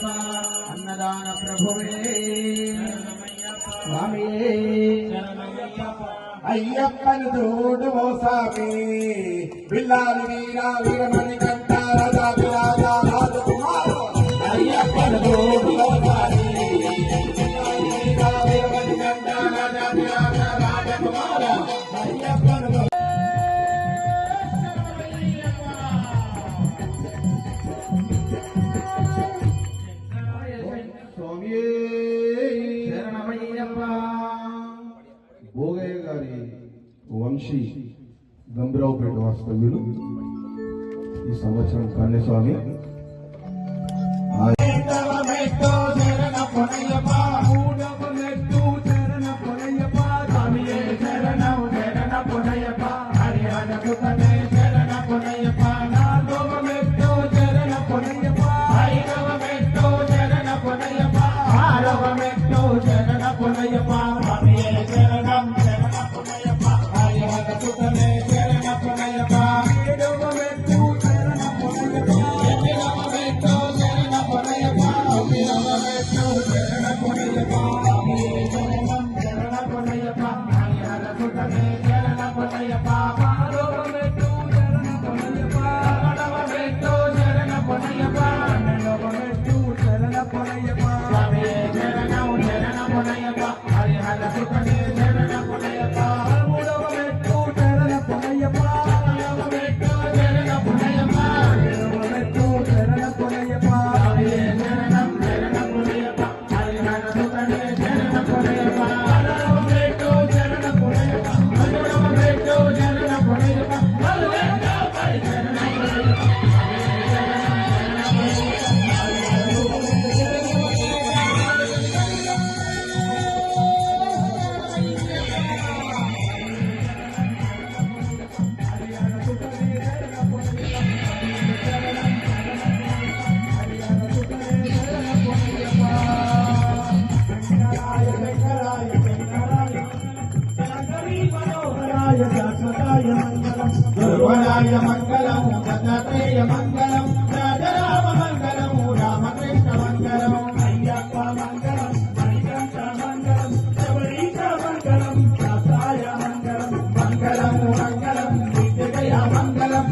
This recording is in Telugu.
അന്നദാന പ്രഭുവേ സ്വാമിയേ. അയ്യപ്പൻ തോടുമോ സ്വാമി പിള്ളാരി വീരാ വീരമണി వంశీ గంభీరావుపేట వాస్తవ్యులు ఈ సంవత్సరం కన్నస్వామి దత్తాత్రేయ మంగళం రాజరామ మంగళము రామకృష్ణ మంగళం అయ్యప్ప మంగళం మణికంఠ మంగళం శబరీశ మంగళం శాస్త్రాయ మంగళం మంగళము మంగళం విద్యయ మంగళం